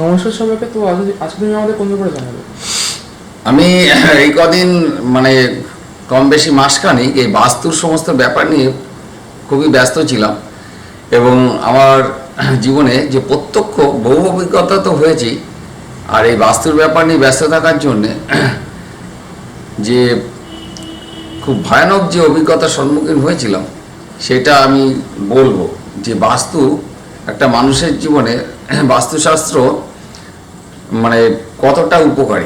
নমস্কার সবাইকে তো আজ আজকে তুমি আমাদের কোন ব্যাপারে জানাবে? আমি এই কদিন মানে কম বেশি মাসখানিক এই বাস্তুর সমস্ত ব্যাপার নিয়ে খুবই ব্যস্ত ছিলাম এবং আমার জীবনে যে প্রত্যক্ষ বহু অভিজ্ঞতা তো হয়েছেই, আর এই বাস্তুর ব্যাপার নিয়ে ব্যস্ত থাকার জন্যে যে খুব ভয়ানক যে অভিজ্ঞতার সম্মুখীন হয়েছিলাম, সেটা আমি বলব যে বাস্তু একটা মানুষের জীবনে বাস্তুশাস্ত্র মানে কতটা উপকারী?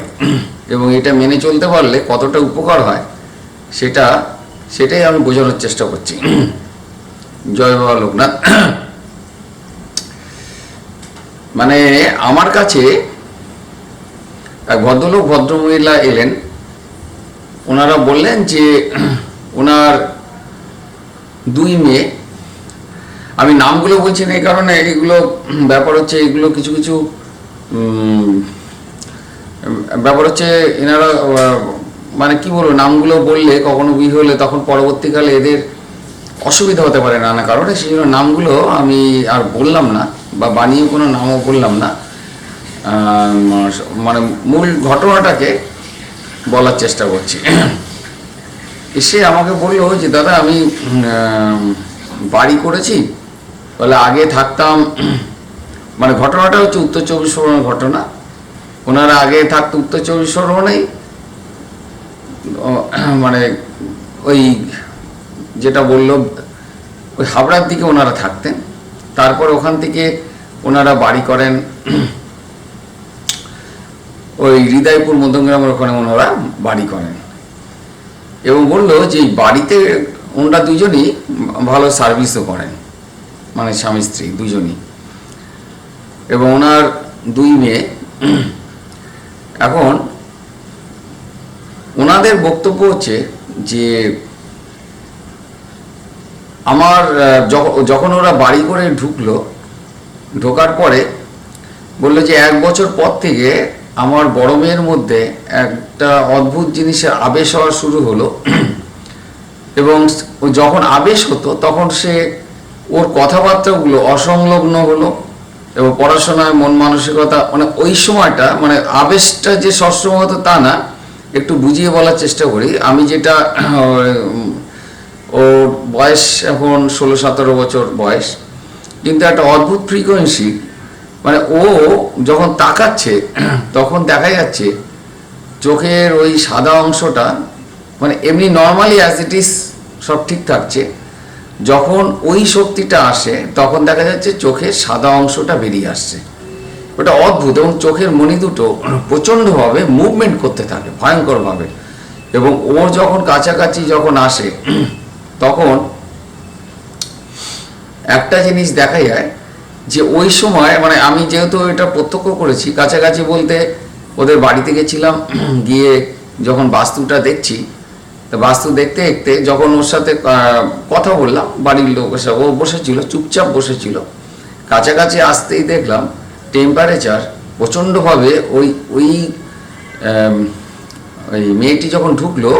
এবং এটা মেনে চলতে পারলে কতটা উপকার হয়, সেটা, সেটাই আমি বোঝানোর চেষ্টা করছি। জয় বাবা লোকনাথ। মানে আমার কাছে এক ভদ্রলোক, ভদ্রমহিলা এলেন। ওনারা বললেন যে, ওনার দুই মেয়ে, আমি নামগুলো বলছি না, এই কারণে এগুলো, ব্যাপার হচ্ছে এগুলো কিছু কিছু ব্যাপার হচ্ছে এনারা মানে কি বলব, নামগুলো বললে, কখনো বিয়ে হলে তখন পরবর্তীকালে এদের অসুবিধা হতে পারে নানা কারণে সেই জন্য নামগুলো আমি আর বললাম না, বা বানিয়ে কোনো নামও বললাম না। মানে মূল ঘটনাটাকে বলার চেষ্টা করছি। এসে আমাকে বলল যে, দাদা, আমি বাড়ি করেছি বলে আগে থাকতাম মানে ঘটনাটা হচ্ছে উত্তর চব্বিশ পরগনার ঘটনা। ওনারা আগে থাকতো উত্তর চব্বিশ পরগনাই মানে ওই যেটা বলল, ওই হাবড়ার দিকে ওনারা থাকতেন। তারপর ওখান থেকে ওনারা বাড়ি করেন। ওই হৃদয়পুর মধ্যমগ্রামের ওখানে ওনারা বাড়ি করেন। এবং বলল যে বাড়িতে ওনারা দুজনই ভালো সার্ভিসও করেন। মানে স্বামী স্ত্রী দুজনই। এবং ওনার দুই মেয়ে। এখন ওনাদের বক্তব্য হচ্ছে যে আমার যখন ওরা বাড়ি করে ঢুকলো, ঢোকার পরে বলল যে এক বছর পর থেকে আমার বড় মেয়ের মধ্যে একটা অদ্ভুত জিনিসের আবেশ হওয়া শুরু হলো। এবং যখন আবেশ হতো, তখন সে ওর কথাবার্তাগুলো অসংলগ্ন হলো। এবং পড়াশোনায় মন মানসিকতা মানে ওই সময়টা মানে আবেশটা যে সবসময় হতো তা না, একটু বুঝিয়ে বলার চেষ্টা করি। আমি যেটা ওর বয়স এখন ষোলো সতেরো বছর বয়স, কিন্তু একটা অদ্ভুত ফ্রিকোয়েন্সি মানে ও যখন তাকাচ্ছে, তখন দেখা যাচ্ছে চোখের ওই সাদা অংশটা মানে এমনি নর্মালি অ্যাজ ইট ইজ সব ঠিক থাকছে। যখন ওই শক্তিটা আসে, তখন দেখা যাচ্ছে চোখের সাদা অংশটা বেরিয়ে আসছে। ওটা অদ্ভুত এবং চোখের মণি দুটো প্রচণ্ডভাবে মুভমেন্ট করতে থাকে, ভয়ঙ্করভাবে। এবং ওর যখন কাছাকাছি যখন আসে, তখন একটা জিনিস দেখা যায় যে ওই সময় মানে আমি যেহেতু এটা প্রত্যক্ষ করেছি, কাছাকাছি বলতে ওদের বাড়িতে গেছিলাম, গিয়ে যখন বাস্তুটা দেখছি তো বাস্তু দেখতে দেখতে যখন ওর সাথে কথা বললাম, বাড়ির লোকের সাথে ও বসেছিল, চুপচাপ বসেছিল। কাছাকাছি আসতেই দেখলাম টেম্পারেচার প্রচণ্ডভাবে ওই ওই ওই মেয়েটি যখন ঢুকলো,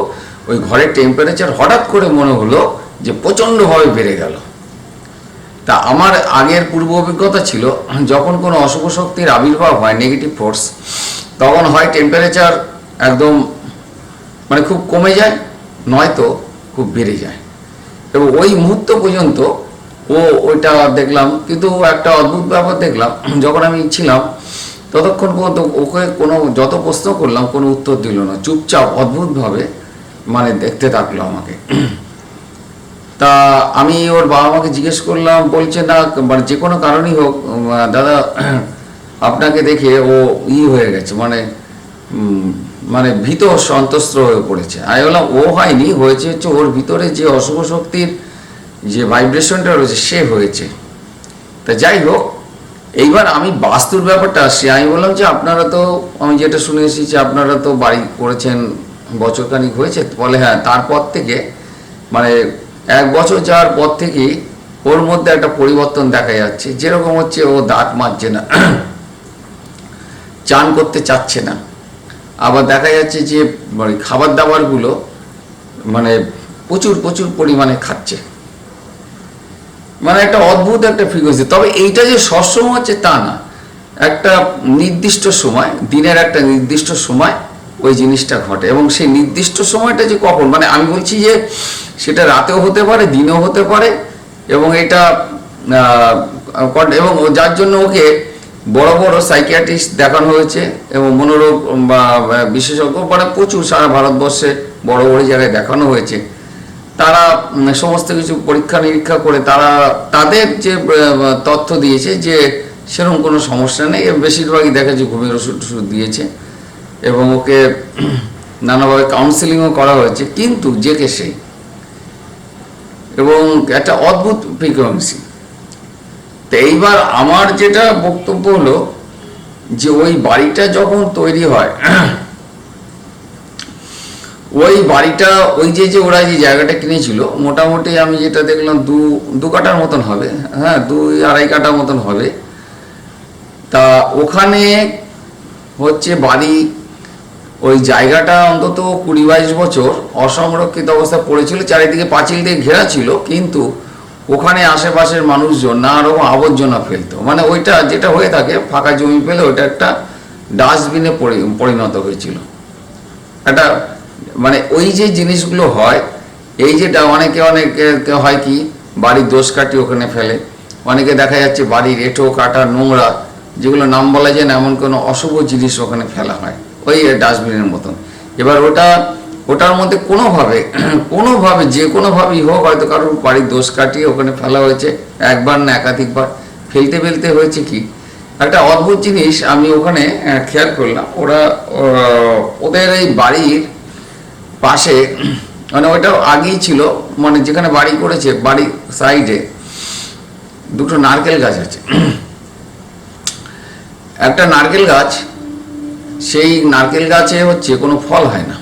ওই ঘরের টেম্পারেচার হঠাৎ করে মনে হলো যে প্রচণ্ডভাবে বেড়ে গেল। তা আমার আগের পূর্ব অভিজ্ঞতা ছিল, যখন কোনো অশুভ শক্তির আবির্ভাব হয় নেগেটিভ ফোর্স তখন হয় টেম্পারেচার একদম মানে খুব কমে যায় নয়তো খুব বেড়ে যায়। এবং ওই মুহূর্ত পর্যন্ত ও ওইটা দেখলাম, কিন্তু একটা অদ্ভুত ব্যাপার দেখলাম, যখন আমি ছিলাম, ততক্ষণ পর্যন্ত ওকে কোনো যত প্রশ্ন করলাম, কোনো উত্তর দিল না। চুপচাপ, অদ্ভুতভাবে মানে দেখতে থাকল আমাকে। তা আমি ওর বাবা মাকে জিজ্ঞেস করলাম, বলছে, না মানে যে কোনো কারণেই হোক দাদা, আপনাকে দেখে ও ই হয়ে গেছে মানে মানে ভীত সন্ত্রস্ত হয়ে পড়েছে। আমি বললাম, ও হয়নি, হয়েছে হচ্ছে ওর ভিতরে যে অশুভ শক্তির যে ভাইব্রেশনটা রয়েছে, সে হয়েছে। তা যাই হোক, এইবার আমি বাস্তুর ব্যাপারটা আসছি। আমি বললাম যে, আপনারা তো, আমি যেটা শুনে এসেছি যে আপনারা তো বাড়ি করেছেন, বছরখানিক হয়েছে বলে হ্যাঁ তারপর থেকে মানে এক বছর যাওয়ার পর থেকেই ওর মধ্যে একটা পরিবর্তন দেখা যাচ্ছে। যেরকম হচ্ছে ও দাঁত মাজছে না, চান করতে চাচ্ছে না। আবার দেখা যাচ্ছে যে মানে খাবার দাবারগুলো মানে প্রচুর প্রচুর পরিমাণে খাচ্ছে। মানে একটা অদ্ভুত একটা ফ্রিকোয়েন্সি তবে এইটা যে সবসময় হচ্ছে তা না। একটা নির্দিষ্ট সময়, দিনের একটা নির্দিষ্ট সময় ওই জিনিসটা ঘটে। এবং সেই নির্দিষ্ট সময়টা যে কখন মানে আমি বলছি যে, সেটা রাতেও হতে পারে, দিনেও হতে পারে, এবং এটা এবং যার জন্য ওকে বড় বড় সাইকিয়াট্রিস্ট দেখানো হয়েছে এবং মনোরোগ বা বিশেষজ্ঞ মানে প্রচুর সারা ভারতবর্ষে বড় বড় জায়গায় দেখানো হয়েছে। তারা সমস্ত কিছু পরীক্ষা নিরীক্ষা করে তারা, তাদের যে তথ্য দিয়েছে যে সেরকম কোনো সমস্যা নেই। বেশিরভাগই দেখা যায় ঘুমের ওষুধ টষুধ দিয়েছে এবং ওকে নানাভাবে কাউন্সিলিংও করা হয়েছে। কিন্তু যে কে সেই এবং একটা অদ্ভুত ফ্রিকোয়েন্সি তো এইবার আমার যেটা বক্তব্য হলো যে ওই বাড়িটা যখন তৈরি হয়, ওই বাড়িটা, ওই যে যে ওরা যে জায়গাটা কিনেছিল, মোটামুটি আমি যেটা দেখলাম দু দু কাটার মতন হবে হ্যাঁ দুই আড়াই কাটার মতন হবে। তা ওখানে হচ্ছে বাড়ি, ওই জায়গাটা অন্তত কুড়ি বাইশ বছর অসংরক্ষিত অবস্থায় পড়েছিল, চারিদিকে পাঁচিল দিয়ে ঘেরা ছিল, কিন্তু ওখানে আশেপাশের মানুষজন নানা রকম আবর্জনা ফেলতো। মানে ওইটা যেটা হয়ে থাকে, ফাঁকা জমি পেলে ওইটা একটা ডাস্টবিনে পরিণত হয়েছিল। একটা মানে ওই যে জিনিসগুলো হয়, এই যেটা অনেকে অনেকে হয় কি, বাড়ির দোষ কাটি ওখানে ফেলে। অনেকে দেখা যাচ্ছে বাড়ির এঁটো, কাটা, নোংরা, যেগুলো নাম বলা যায় না, এমন কোনো অশুভ জিনিস ওখানে ফেলা হয়। ওই ডাস্টবিনের মতন। এবার ওটা ওটার মধ্যে কোনোভাবে কোনোভাবে, যে কোনোভাবেই হোক, হয়তো কারোর বাড়ির দোষ কাটিয়ে ওখানে ফেলা হয়েছে, একবার না একাধিকবার। ফেলতে ফেলতে হয়েছে কি? একটা অদ্ভুত জিনিস আমি ওখানে খেয়াল করলাম। ওরা ওদের এই বাড়ির পাশে মানে ওইটা আগেই ছিল মানে যেখানে বাড়ি করেছে, বাড়ির সাইডে দুটো নারকেল গাছ আছে। একটা নারকেল গাছ, সেই নারকেল গাছে হচ্ছে কোনো ফল হয় না।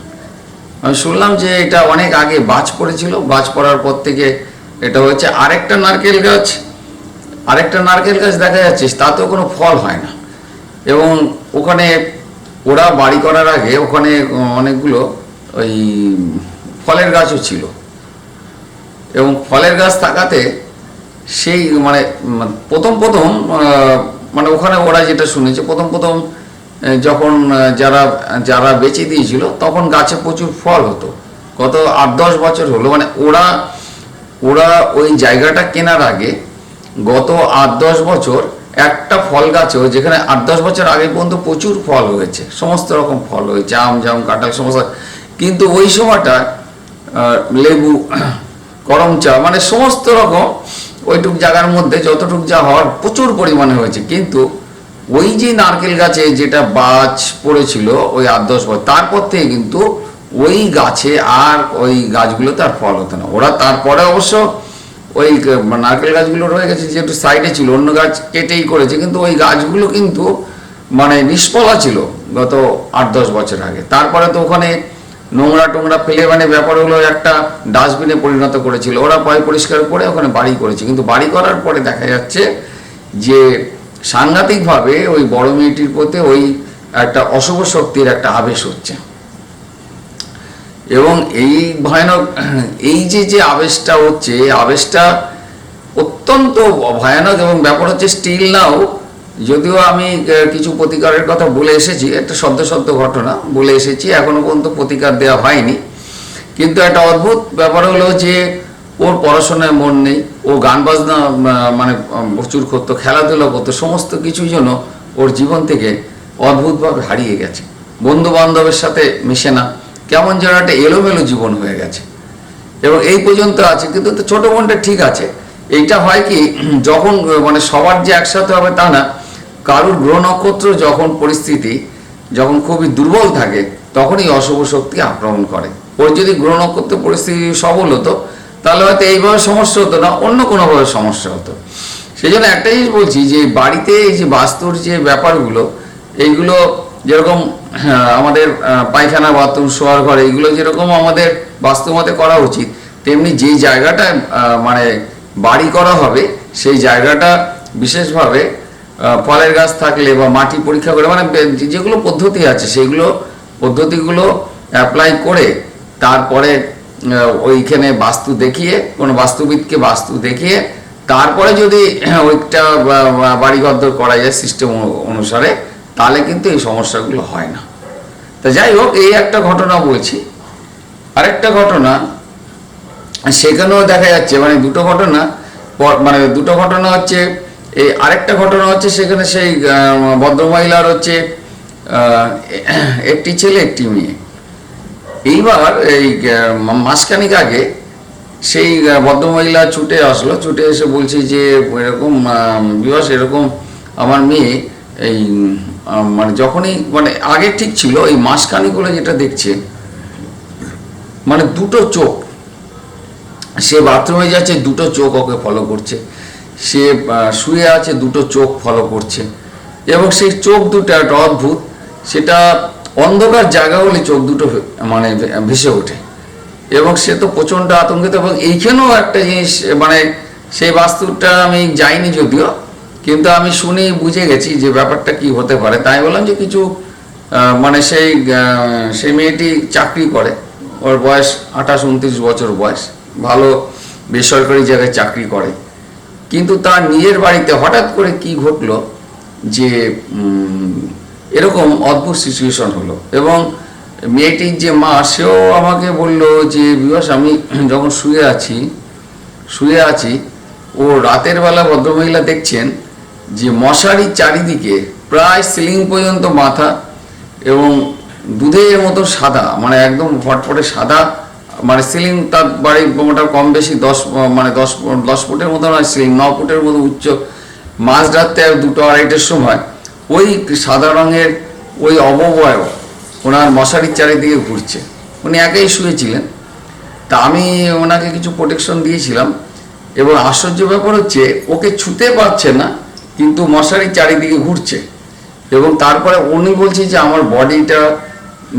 আমি শুনলাম যে এটা অনেক আগে বাজ পড়েছিল। বাজ পড়ার পর থেকে এটা হচ্ছে আরেকটা নারকেল গাছ। আরেকটা নারকেল গাছ দেখা যাচ্ছে, তাতেও কোনো ফল হয় না। এবং ওখানে ওরা বাড়ি করার আগে ওখানে অনেকগুলো ওই ফলের গাছও ছিল। এবং ফলের গাছ থাকাতে সেই মানে প্রথম প্রথম মানে ওখানে ওরা যেটা শুনেছে, প্রথম প্রথম যখন যারা যারা বেচে দিয়েছিল, তখন গাছে প্রচুর ফল হতো। গত আট দশ বছর হলো মানে ওরা ওরা ওই জায়গাটা কেনার আগে গত আট দশ বছর একটা ফল গাছেও, যেখানে আট দশ বছর আগে পর্যন্ত প্রচুর ফল হয়েছে, সমস্ত রকম ফল হয়েছে আম জাম, কাঁঠাল, সমস্ত। কিন্তু ওই সময়টা লেবু করম চা মানে সমস্ত রকম ওইটুক জায়গার মধ্যে যতটুক যা হওয়ার প্রচুর পরিমাণে হয়েছে। কিন্তু ওই যে নারকেল গাছে যেটা বাজ পড়েছিল, ওই আট দশ বছর, তারপর থেকে কিন্তু ওই গাছে আর ওই গাছগুলোতে আর ফল হতো না। ওরা তারপরে অবশ্য ওই নারকেল গাছগুলো রয়ে গেছে, যেহেতু সাইডে ছিল, অন্য গাছ কেটেই করেছে, কিন্তু ওই গাছগুলো কিন্তু মানে নিষ্ফলা ছিল গত আট দশ বছর আগে। তারপরে তো ওখানে নোংরা টোংরা ফেলে মানে ব্যাপারগুলো একটা ডাস্টবিনে পরিণত করেছিল। ওরা পয় পরিষ্কার করে ওখানে বাড়ি করেছে। কিন্তু বাড়ি করার পরে দেখা যাচ্ছে যে সাংঘাতিকভাবে ওই বড় মেয়েটির প্রতি ওই একটা অশুভ শক্তির একটা আবেশ হচ্ছে। এবং এই ভয়ানক, এই যে যে আবেশটা হচ্ছে আবেশটা অত্যন্ত ভয়ানক এবং ব্যাপার হচ্ছে স্টিল নাও যদিও আমি কিছু প্রতিকারের কথা বলে এসেছি, একটা সদ্য সদ্য ঘটনা বলে এসেছি, এখনও পর্যন্ত প্রতিকার দেওয়া হয়নি। কিন্তু একটা অদ্ভুত ব্যাপার হলো যে ওর পড়াশোনায় মন নেই, ও গান বাজনা মানে প্রচুর করতো, খেলাধুলা করতো, সমস্ত কিছুই যেন ওর জীবন থেকে অদ্ভুতভাবে হারিয়ে গেছে। বন্ধু বান্ধবের সাথে মিশে না, কেমন যেন একটা এলোমেলো জীবন হয়ে গেছে। এবং এই পর্যন্ত আছে, কিন্তু ছোট বোনটা ঠিক আছে। এইটা হয় কি, যখন মানে সবার যে একসাথে হবে তা না, কারুর গ্রহ নক্ষত্র যখন পরিস্থিতি যখন খুবই দুর্বল থাকে, তখনই অশুভ শক্তি আক্রমণ করে। ওর যদি গ্রহ নক্ষত্র পরিস্থিতি সবল হতো তাহলে হয়তো এইভাবে সমস্যা হতো না অন্য কোনোভাবে সমস্যা হতো। সেই জন্য একটা জিনিস বলছি যে বাড়িতে এই যে বাস্তুর যে ব্যাপারগুলো এইগুলো যেরকম হ্যাঁ, আমাদের পায়খানা বাথরুম শোয়ার ঘর এইগুলো যেরকম আমাদের বাস্তুমতে করা উচিত তেমনি যে জায়গাটা মানে বাড়ি করা হবে সেই জায়গাটা বিশেষভাবে ফলের গাছ থাকলে বা মাটি পরীক্ষা করে মানে যেগুলো পদ্ধতি আছে সেগুলো পদ্ধতিগুলো অ্যাপ্লাই করে তারপরে ওইখানে বাস্তু দেখিয়ে, কোনো বাস্তুবিদকে বাস্তু দেখিয়ে, তারপরে যদি ওইটা বা- বা- বাড়ি ঘরদোর করা যায় সিস্টেম অনুসারে, তাহলে কিন্তু এই সমস্যাগুলো হয় না। তা যাই হোক, এই একটা ঘটনা বলছি। আরেকটা ঘটনা, সেখানেও দেখা যাচ্ছে মানে দুটো ঘটনা মানে দুটো ঘটনা হচ্ছে, এই আরেকটা ঘটনা হচ্ছে, সেখানে সেই ভদ্রমহিলার হচ্ছে একটি ছেলে, একটি মেয়ে। এইবার এই মাসখানিক আগে সেই ভদ্রমহিলা ছুটে আসলো। ছুটে এসে বলছে যে, এরকম বিবাস এরকম আমার মেয়ে এই মানে যখনই মানে আগে ঠিক ছিল, এই মাসখানিক হলে যেটা দেখছে মানে দুটো চোখ। সে বাথরুমে যাচ্ছে, দুটো চোখ ওকে ফলো করছে। সে শুয়ে আছে, দুটো চোখ ফলো করছে। এবং সেই চোখ দুটো একটা অদ্ভুত। সেটা অন্ধকার জায়গা হলে চোখ দুটো মানে ভেসে ওঠে। এবং সে তো প্রচণ্ড আতঙ্কিত এবং এইখানেও একটা জিনিস মানে সেই বাস্তুটা আমি যাইনি যদিও, কিন্তু আমি শুনে বুঝে গেছি যে ব্যাপারটা কি হতে পারে। তাই বললাম যে কিছু মানে সেই সেই মেয়েটি চাকরি করে। ওর বয়স আঠাশ, উনত্রিশ বছর বয়স। ভালো বেসরকারি জায়গায় চাকরি করে। কিন্তু তার নিজের বাড়িতে হঠাৎ করে কি ঘটলো যে এরকম অদ্ভুত সিচুয়েশন হলো। এবং মেয়েটির যে মা, সেও আমাকে বলল যে বিবাস আমি যখন শুয়ে আছি শুয়ে আছি, ও রাতের বেলা ভদ্রমহিলা দেখছেন যে মশারির চারিদিকে প্রায় সিলিং পর্যন্ত মাথা এবং দুধের মতো সাদা মানে একদম ফটফটে সাদা মানে সিলিং তার বাড়ি মোটা কম বেশি দশ মানে দশ দশ ফুটের মতো সিলিং ন ফুটের মতো উচ্চ। মাঝ রাত্রে দুটো আড়াইটের সময় ওই সাদা রঙের ওই অববয় ওনার মশারির চারিদিকে ঘুরছে। উনি একাই শুয়েছিলেন। তা আমি ওনাকে কিছু প্রোটেকশন দিয়েছিলাম এবং আশ্চর্য ব্যাপার হচ্ছে ওকে ছুতে পারছে না, কিন্তু মশারির চারিদিকে ঘুরছে। এবং তারপরে উনি বলছে যে আমার বডিটা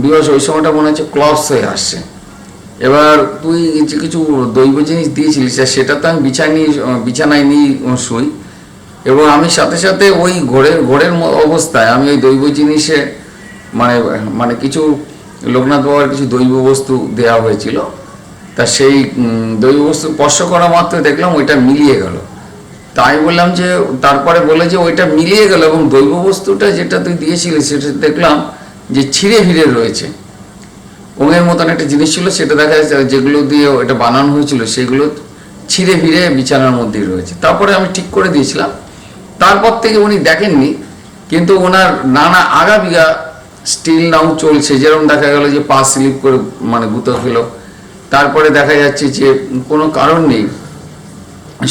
বিকজ ওই সময়টা মনে হচ্ছে ক্লপস হয়ে আসছে। এবার তুই যে কিছু দৈব জিনিস দিয়েছিলিস, সেটা তো আমি বিছানায় নিয়ে বিছানায় নিয়ে শুই। এবং আমি সাথে সাথে ওই ঘোরের ঘোরের অবস্থায় আমি ওই দৈব জিনিসে মানে মানে কিছু লোকনাথ বাবার কিছু দৈব বস্তু দেওয়া হয়েছিল। তা সেই দৈব বস্তু স্পর্শ করা মাত্র দেখলাম ওইটা মিলিয়ে গেল। তাই বললাম যে, তারপরে বলে যে ওইটা মিলিয়ে গেল এবং দৈব বস্তুটা যেটা তুই দিয়েছিলি সেটা দেখলাম যে ছিঁড়ে ভিড়ে রয়েছে। ওঙের মতন একটা জিনিস ছিল, সেটা দেখা যাচ্ছে যেগুলো দিয়ে এটা বানানো হয়েছিল, সেগুলো ছিঁড়ে ভিড়ে বিছানার মধ্যেই রয়েছে। তারপরে আমি ঠিক করে দিয়েছিলাম। তারপর থেকে উনি দেখেননি, কিন্তু ওনার নানা আগাবিগা স্টিল নাও চলছে। যেরকম দেখা গেল যে পা স্লিপ করে মানে গুঁতো খেলো। তারপরে দেখা যাচ্ছে যে কোনো কারণ নেই।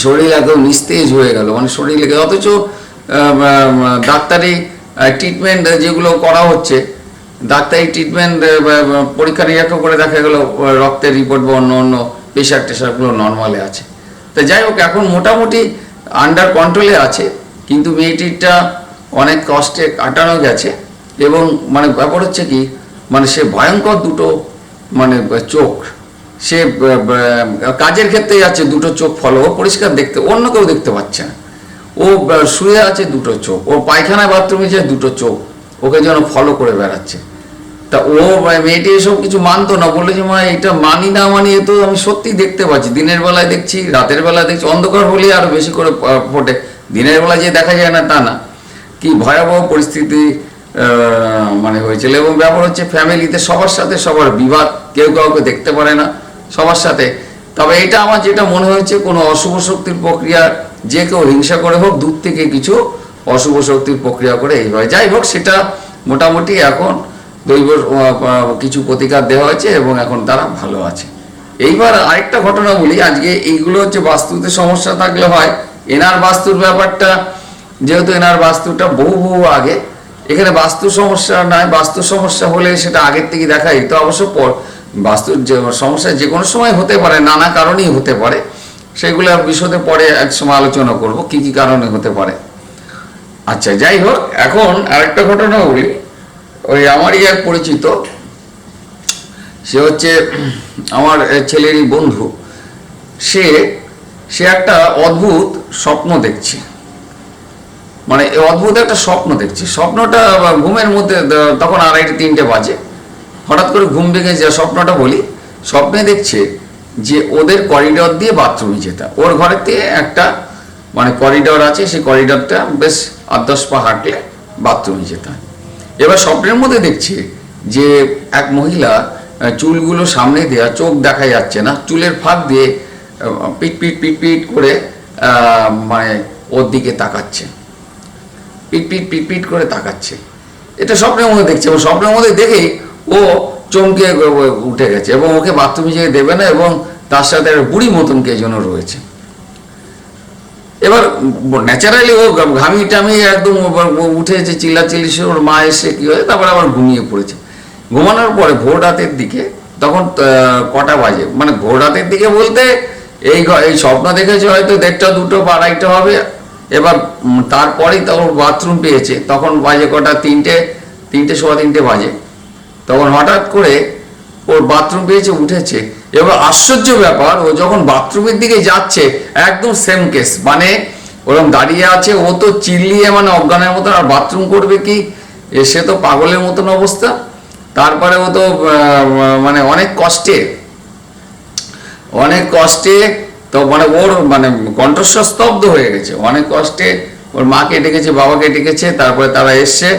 শরীর একদম নিস্তেজ হয়ে গেল। মানে শরীর লেগে অথচ ডাক্তারি ট্রিটমেন্ট যেগুলো করা হচ্ছে, ডাক্তারি ট্রিটমেন্ট পরীক্ষা নিরীক্ষা করে দেখা গেল রক্তের রিপোর্ট বা অন্য অন্য প্রেশার টেশারগুলো নর্মালে আছে। তো যাই হোক, এখন মোটামুটি আন্ডার কন্ট্রোলে আছে। কিন্তু মেয়েটিরটা অনেক কষ্টে কাটানো গেছে এবং মানে ব্যাপার হচ্ছে কি মানে সে ভয়ঙ্কর দুটো মানে চোখ। সে কাজের ক্ষেত্রে যাচ্ছে দুটো চোখ ফলো ও পরিষ্কার দেখতে অন্য কেউ দেখতে পাচ্ছে না। ও শুয়ে আছে দুটো চোখ, ও পায়খানায় বাথরুমে যায় দুটো চোখ, ওকে যেন ফলো করে বেড়াচ্ছে। তা ও মেয়েটি এসব কিছু মানতো না বলে যে, মা, এটা মানি না মানি, এ তো আমি সত্যি দেখতে পাচ্ছি। দিনের বেলায় দেখছি, রাতের বেলায় দেখছি, অন্ধকার হলে আরও বেশি করে ফোটে। দিনের বেলায় যে দেখা যায় না তা না। কি ভয়াবহ পরিস্থিতি মানে হয়েছিল এবং ব্যাপার হচ্ছে ফ্যামিলিতে সবার সাথে সবার বিবাদ, কেউ কাউকে দেখতে পারে না সবার সাথে। তবে এটা আমার যেটা মনে হয়েছে, কোনো অশুভ শক্তির প্রক্রিয়া, যে কেউ হিংসা করে হোক, দূর থেকে কিছু অশুভ শক্তির প্রক্রিয়া করে এইভাবে যাই হোক, সেটা মোটামুটি এখন দৈব কিছু প্রতিকার দেওয়া হয়েছে এবং এখন তারা ভালো আছে। এইবার আরেকটা ঘটনা বলি, আজকে এইগুলো হচ্ছে বাস্তুতে সমস্যা থাকলে হয় এনার বাস্তুর ব্যাপারটা, যেহেতু এনার বাস্তুটা বহু বহু আগে, এখানে বাস্তু সমস্যা নয়, বাস্তু সমস্যা হলে সেটা আগের থেকে দেখা যেত। অবশ্য যে সমস্যা যে কোনো সময় হতে পারে, নানা কারণেই হতে পারে। সেগুলো বিশদে পরে এক সময় আলোচনা করব, কি কি কারণে হতে পারে। আচ্ছা যাই হোক, এখন আরেকটা ঘটনা বলি। ওই আমারই এক পরিচিত, সে হচ্ছে আমার ছেলেরই বন্ধু। সে সে একটা অদ্ভুত স্বপ্ন দেখছে। মানে অদ্ভুত একটা স্বপ্ন দেখছি। স্বপ্নটা ঘুমের মধ্যে তখন আড়াইটে, তিনটে বাজে। হঠাৎ করে ঘুম ভেঙে যে স্বপ্নটা বলি, স্বপ্নে দেখছে যে ওদের করিডর দিয়ে বাথরুমে যেতে ওর ঘরেতে একটা মানে করিডর আছে, সেই করিডরটা বেশ আট, দশ পা হাঁটলে বাথরুমে যেতে এবার স্বপ্নের মধ্যে দেখছি যে এক মহিলা চুলগুলো সামনে দেওয়া, চোখ দেখা যাচ্ছে না, চুলের ফাঁক দিয়ে পিট পিট পিট পিট করে মানে ওর দিকে তাকাচ্ছে। পিট পিট পিট পিট করে তাকাচ্ছে। এটা স্বপ্নের মধ্যে দেখছে এবং স্বপ্নের মধ্যে দেখেই ও চমকে উঠে গেছে এবং ওকে বাথরুমে যেয়ে দেবে না এবং তার সাথে একটা বুড়ি মতন কে যেন রয়েছে। এবার ন্যাচারালি ও ঘামি টামি একদম ও উঠেছে চিল্লাচিল্লি সে ওর মা এসে কি হয়েছে? তারপরে আবার ঘুমিয়ে পড়েছে। ঘুমানোর পরে ভোর রাতের দিকে তখন কটা বাজে? মানে ভোর রাতের দিকে বলতে এই এই স্বপ্ন দেখেছে হয়তো দেড়টা, দুটো বা আড়াইটা হবে। এবার তারপরেই তখন বাথরুম পেয়েছে। তখন বাজে কটা, তিনটে তিনটে, সোয়া তিনটে বাজে। তখন হঠাৎ করে ওর বাথরুম পেয়েছে, উঠেছে। এবার আশ্চর্য ব্যাপার, ও যখন বাথরুমের দিকে যাচ্ছে, একদম সেম কেস মানে ওরকম দাঁড়িয়ে আছে, ও তো চিল্লিয়ে মানে অজ্ঞানের মতন, আর বাথরুম করবে কি? সে তো পাগলের মতন অবস্থা। তারপরে ও তো মানে অনেক কষ্টে অনেক কষ্টে তো মানে ওর মানে কণ্ঠস্বর স্তব্ধ হয়ে গেছে। অনেক কষ্টে ওর মাকে ডেকেছে, বাবাকে ডেকেছে, তারপরে তারা এসছে।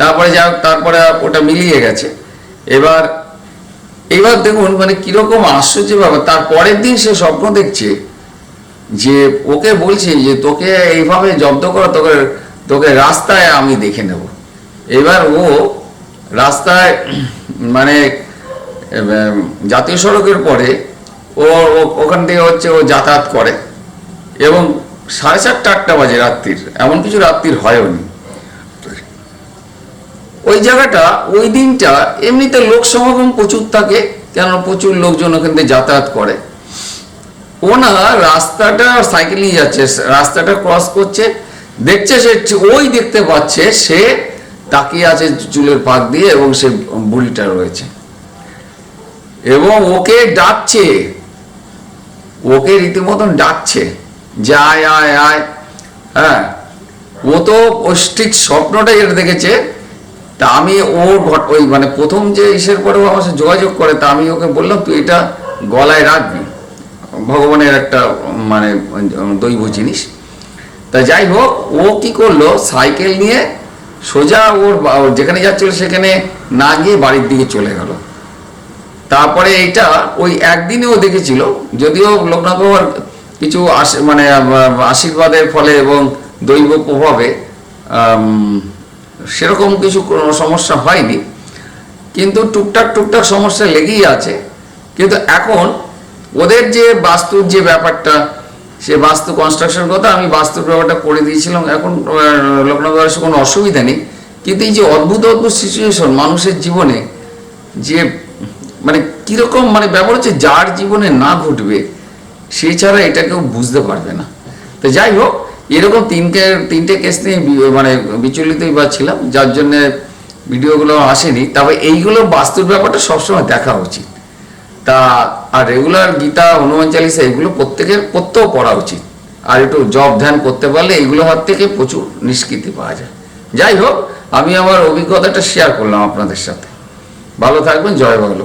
তারপরে যা তারপরে ওটা মিলিয়ে গেছে। এবার এবার দেখুন মানে কীরকম আশ্চর্য ব্যাপার। তার পরের দিন সে স্বপ্ন দেখছে যে ওকে বলছে যে তোকে এইভাবে জব্দ করো, তোকে তোকে রাস্তায় আমি দেখে নেব। এবার ও রাস্তায় মানে জাতীয় সড়কের পরে ও ওখান থেকে হচ্ছে ও যাতায়াত করে। এবং সাড়ে চারটা, আটটা বাজে রাত্রির, এমন কিছু রাত্রির হয়ও নি। ওই জায়গাটা, ওই দিনটা এমনিতে লোক সমাগম প্রচুর থাকে কেন প্রচুর লোকজন ওখান থেকে যাতায়াত করে। ও না রাস্তাটা সাইকেল নিয়ে যাচ্ছে, রাস্তাটা ক্রস করছে, দেখছে সে ওই দেখতে পাচ্ছে, সে তাকিয়ে আছে চুলের পাক দিয়ে এবং সে বুড়িটা রয়েছে। এবং ওকে ডাকছে ওকে রীতিমতন ডাকছে, যে আয় আয় আয়। হ্যাঁ ও তো ওই ঠিক স্বপ্নটা যেটা দেখেছে। তা আমি ওর ওই মানে প্রথম যে ইসের পরে ও আমার সাথে যোগাযোগ করে, তা আমি ওকে বললাম, তুই এটা গলায় রাখবি। ভগবানের একটা মানে দৈব জিনিস। তা যাই হোক, ও কি করল? সাইকেল নিয়ে সোজা ওর যেখানে যাচ্ছিল সেখানে না গিয়ে বাড়ির দিকে চলে গেল। তারপরে এইটা ওই একদিনে ও দেখেছিল, যদিও লোকনাথ বাবার কিছু মানে আশীর্বাদের ফলে এবং দৈব প্রভাবে সেরকম কিছু কোনো সমস্যা হয়নি। কিন্তু টুকটাক টুকটাক সমস্যা লেগেই আছে। কিন্তু এখন ওদের যে বাস্তুর যে ব্যাপারটা, সে বাস্তু কনস্ট্রাকশন কথা আমি বাস্তুর ব্যাপারটা করে দিয়েছিলাম। এখন লোকনাথ কোনো অসুবিধা নেই। কিন্তু এই যে অদ্ভুত অদ্ভুত সিচুয়েশন মানুষের জীবনে যে মানে কীরকম মানে ব্যাপার হচ্ছে যার জীবনে না ঘটবে, সে ছাড়া এটা কেউ বুঝতে পারবে না। তো যাই হোক, এরকম তিনটে তিনটে কেস নিয়ে মানে বিচলিতই বা ছিলাম, যার জন্য ভিডিওগুলো আসেনি। তবে এইগুলো বাস্তুর ব্যাপারটা সবসময় দেখা উচিত। তা, আর রেগুলার গীতা, হনুমান চালিসা এগুলো প্রত্যেকের প্রত্যেও পড়া উচিত। আর একটু জব ধ্যান করতে পারলে এগুলো হাত থেকে প্রচুর নিষ্কৃতি পাওয়া যায়। যাই হোক, আমি আমার অভিজ্ঞতাটা শেয়ার করলাম আপনাদের সাথে। ভালো থাকবেন, জয় বাংলা।